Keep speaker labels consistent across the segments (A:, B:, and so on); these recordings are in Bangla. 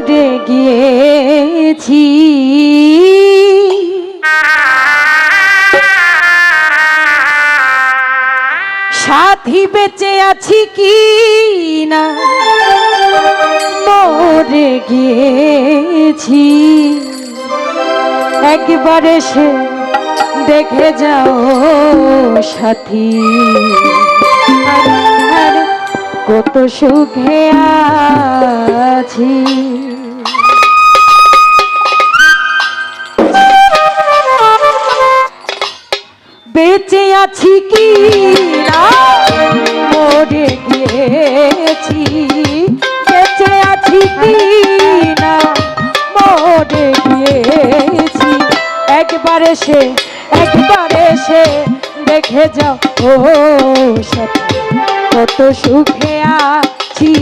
A: মরে গিয়েছি। সাথী বেঁচে আছি কি না? মরে গিয়েছি। একবার সে দেখে যাও সাথী। কত সুখে আছি। বেঁচে আছি কি না? মরে গিয়েছি। বেঁচে আছি কি না? মরে গিয়েছি। একবার এসে একবার এসে দেখে যাও। ও কত সুখে আছি।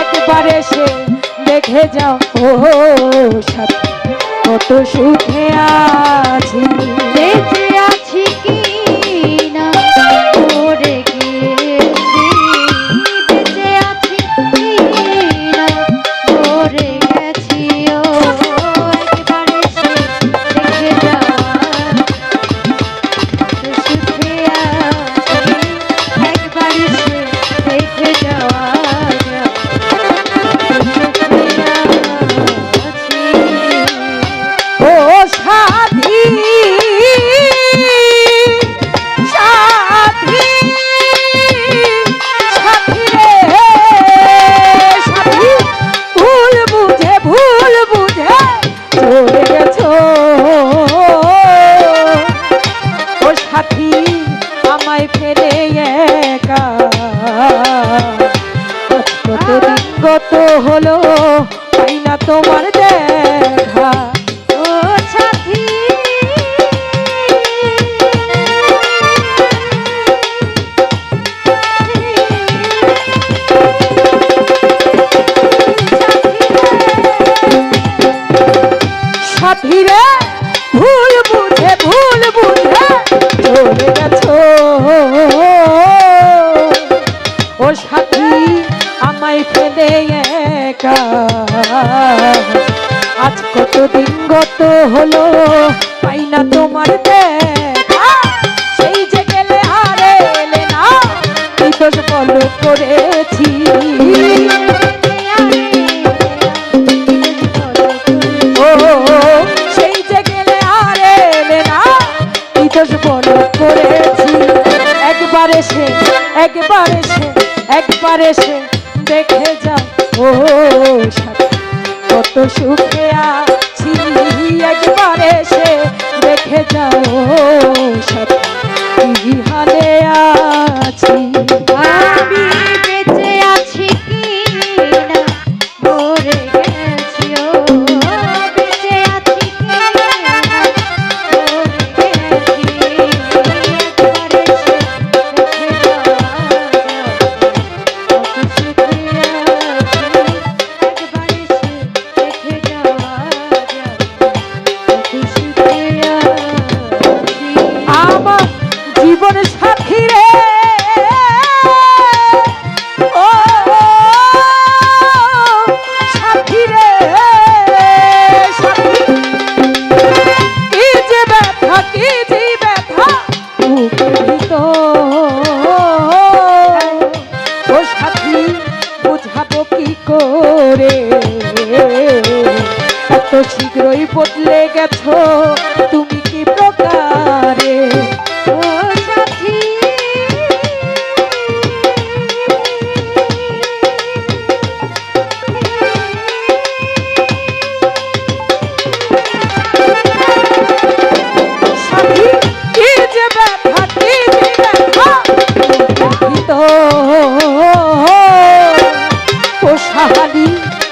A: একবার এসে দেখে যাও। ও কত সুখে আছি। গত হলো, পাই না তোমার সেই যে গেলে আর এলে না কি দোষ বলো করেছি। সেই যে গেলে আর না কি দোষ করেছি। একবার এসে একবার এসে দেখে যাও। ও কত সুখে আছি। দেখে যাও সাথী কি হালে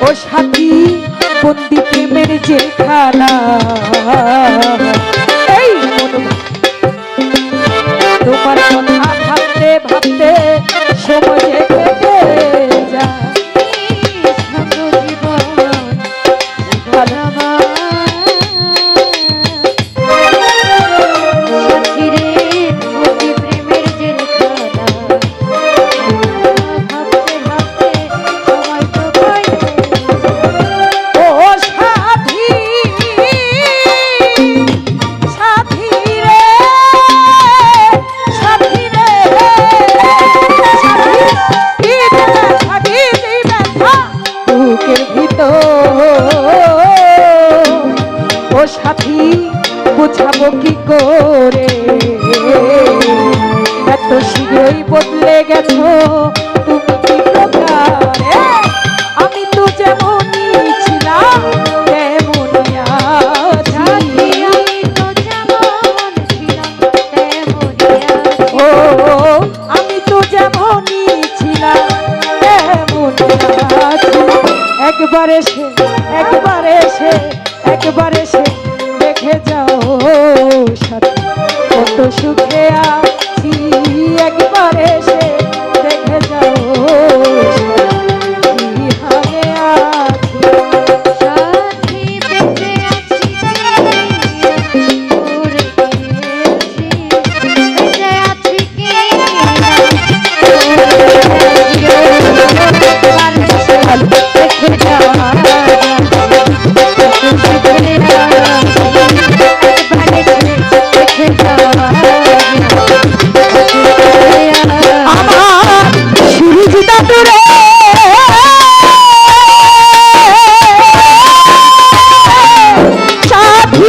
B: ও সাথী
A: বন্দি মেরে জেঠা একবার এসে একবার এসে একবার এসে দেখে যাও
B: সাথে
A: কত সুখ।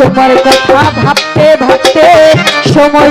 A: তোমার কথা ভাবতে ভাবতে সময়